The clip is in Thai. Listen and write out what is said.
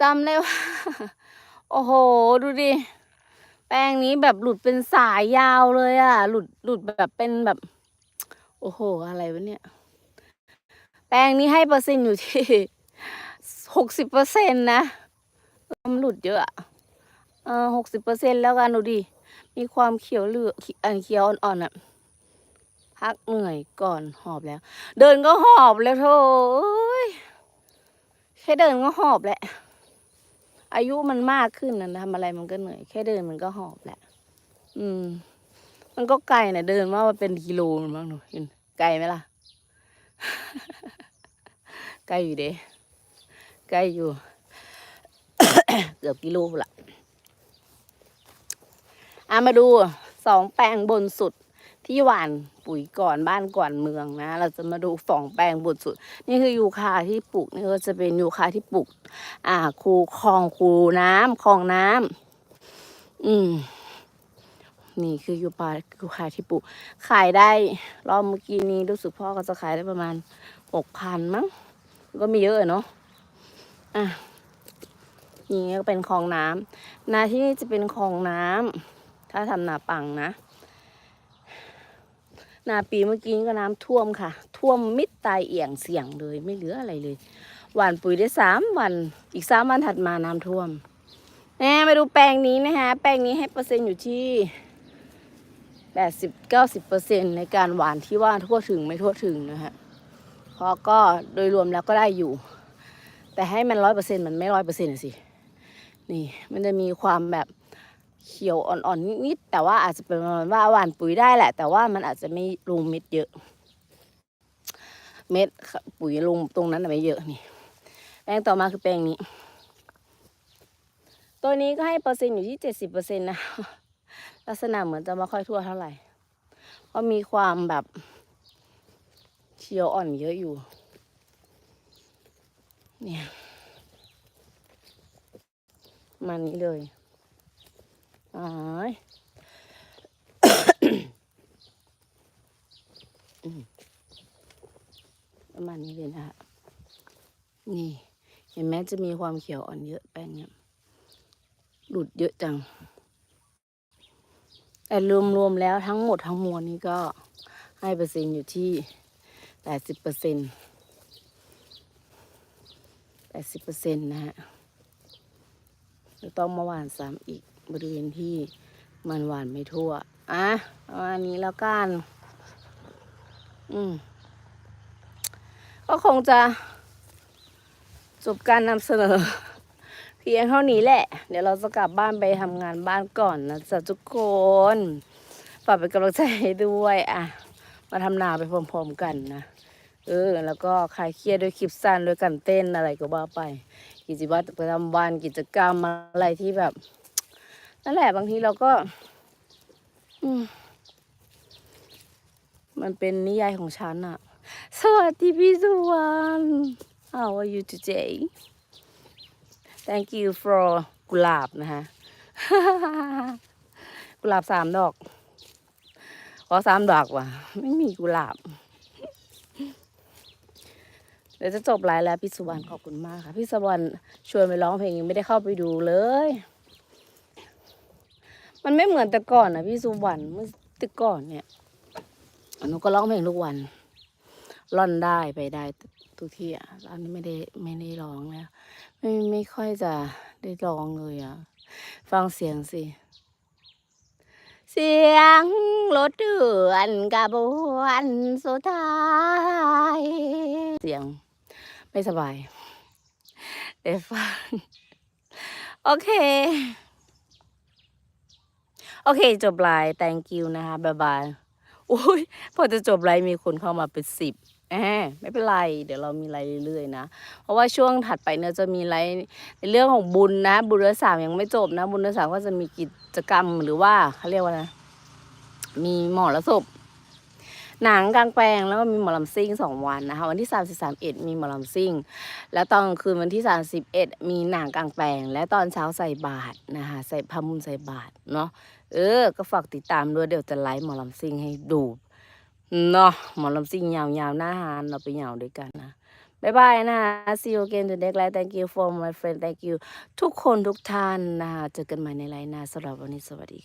จำได้ว่า โอ้โห ดูดิ แป้งนี้แบบหลุดเป็นสายยาวเลยอะหลุดหลุดแบบเป็นแบบ โอ้โห อะไรวะเนี่ย แป้งนี้ให้เปอร์เซ็นต์อยู่ที่หกสิบเปอร์เซ็นต์นะเออมันหลุดเยอะอะเออหกสิบเปอร์เซ็นต์แล้วกันดูดิ มีความเขียวเหลืองอันเขียวอ่อนๆอะพักเหนื่อยก่อนหอบแล้ว เดินก็หอบแล้วโธ่แค่เดินก็หอบแหละ อายุมันมากขึ้นนะทำอะไรมันก็เหนื่อย แค่เดินมันก็หอบแหละ อืม มันก็ไกลนะเดินว่ามันเป็นกิโลมันบ้างหนูเห็นไกลไหมล่ะ ไกลอยู่เด้ไกลอยู่ เกือบกิโลละอะมาดูสองแปลงบนสุด ที่หวานปุ๋ยก่อนบ้านก่อนเมืองนะ เราจะมาดูสองแปลงบนสุด นี่คือยูคาที่ปลูกนี่ก็จะเป็นยูคาที่ปลูก อ่าคูคลองคูน้ำคลองน้ำอืม นี่คือยูปายูคาที่ปลูก ขายได้ รอบเมื่อกี้นี้รู้สึกพ่อก็จะขายได้ประมาณหกพันมั้งก็มีเยอะเนาะอะนี่ก็เป็นคลองน้ำนาที่นี่จะเป็นคลองน้ำถ้าทำนาปังนะ นาปีเมื่อกี้ก็น้ำท่วมค่ะ ท่วมมิดตายเอี่ยงเสี่ยงเลยไม่เหลืออะไรเลย หว่านปุ๋ยได้สามวัน อีกสามวันถัดมาน้ำท่วมแหมมาดูแปลงนี้นะคะแปลงนี้ให้เปอร์เซ็นต์อยู่ที่แปดสิบเก้าสิบเปอร์เซ็นในการหว่านที่ว่าทั่วถึงไม่ทั่วถึงนะฮะเพราะก็โดยรวมแล้วก็ได้อยู่ แต่ให้มันร้อยเปอร์เซ็นมันไม่ร้อยเปอร์เซ็นต์สินี่มันจะมีความแบบ เขียวอ่อนๆนิดๆแต่ว่าอาจจะเป็นประมาณว่าหว่านปุ๋ยได้แหละ แต่ว่ามันอาจจะไม่ลงเม็ดเยอะ เม็ดปุ๋ยลงตรงนั้นไม่เยอะนี่แปลงต่อมาคือแปลงนี้ ตัวนี้ก็ให้เปอร์เซ็นต์อยู่ที่เจ็ดสิบเปอร์เซ็นต์นะลักษณะเหมือนจะไม่ค่อยทั่วเท่าไหร่เพราะมีความแบบเขียวอ่อนเยอะอยู่ เนี่ยมันนี้เลย อ๋อยอืมประมาณนี้เลยนะฮะนี่ เห็นไหมจะมีความเขียวอ่อนเยอะแป้งเนี่ย หลุดเยอะจัง แต่รวมๆแล้วทั้งหมดทั้งมวลนี้ก็ให้เปอร์เซ็นต์อยู่ที่แปดสิบเปอร์เซ็นต์แปดสิบเปอร์เซ็นต์นะฮะจะต้องมาหวานซ้ำอีก บริเวณที่มันหวานไม่ทั่ว อะประมาณนี้แล้วกัน อืม ก็คงจะจบการนำเสนอ เพียงเท่านี้แหละ เดี๋ยวเราจะกลับบ้านไปทำงานบ้านก่อนนะจ๊ะทุกคนฝากเป็นกำลังใจให้ด้วย อะ มาทำนาไปพร้อมๆกันนะ เออ แล้วก็คลายเครียดด้วยคลิปสั้นด้วยกันเต้นอะไรก็ว่าไป กิจวัตรประจำวันกิจกรรมอะไรที่แบบ นั่นแหละบางทีเราก็ อืมมันเป็นนิยายของฉันอะสวัสดีพี่สุวรรณ How are you today Thank you for กุหลาบนะคะ กุหลาบสามดอก ขอสามดอกว่ะ ไม่มีกุหลาบ เดี๋ยวจะจบไลฟ์แล้วพี่สุวรรณขอบคุณมากค่ะ พี่สุวรรณชวนไปร้องเพลงยังไม่ได้เข้าไปดูเลย มันไม่เหมือนแต่ก่อนนะพี่สุวรรณเมื่อแต่ก่อนเนี่ยหนูก็ร้องเพลงทุกวันร่อนได้ไปได้ทุกที่อะตอนนี้ไม่ได้ไม่ได้ร้องแล้วไม่ไม่ค่อยจะได้ร้องเลยอะ ฟังเสียงสิ เสียงรถเดือนกระบวนสุดท้ายเสียง ไม่สบายเดี๋ยวฟัง โอเค โอเค จบไลน์ thank you นะคะบ๊ายบายอุ้ยพอจะจบไลน์มีคนเข้ามาเป็นสิบแหมไม่เป็นไร เดี๋ยวเรามีไลน์เรื่อยๆนะ เพราะว่าช่วงถัดไปเนี่ยจะมีไลน์ในเรื่องของบุญนะ บุญเดือนสามยังไม่จบนะ บุญเดือนสามก็จะมีกิจกรรมหรือว่าเขาเรียกว่าอะไรมีหมอละศพ หนังกลางแปลงแล้วก็มีหมอลำซิ่งสองวันนะคะ วันที่สามสิบสามเอ็ดมีหมอลำซิ่ง แล้วตอนคืนวันที่สามสิบเอ็ดมีหนังกลางแปลง และตอนเช้าใส่บาตรนะคะใส่พามุนใส่บาตรเนาะเออ ก็ฝากติดตามด้วยเดี๋ยวจะไลฟ์หมอลำซิ่งให้ดูเนาะหมอลำซิ่งยาวๆหน้าฮานเราไปยาวด้วยกันนะบายบายนะคะ see you again the next live thank you for my friend thank you ทุกคนทุกท่านนะคะเจอกันใหม่ในไลน์หน้าสำหรับวันนี้สวัสดี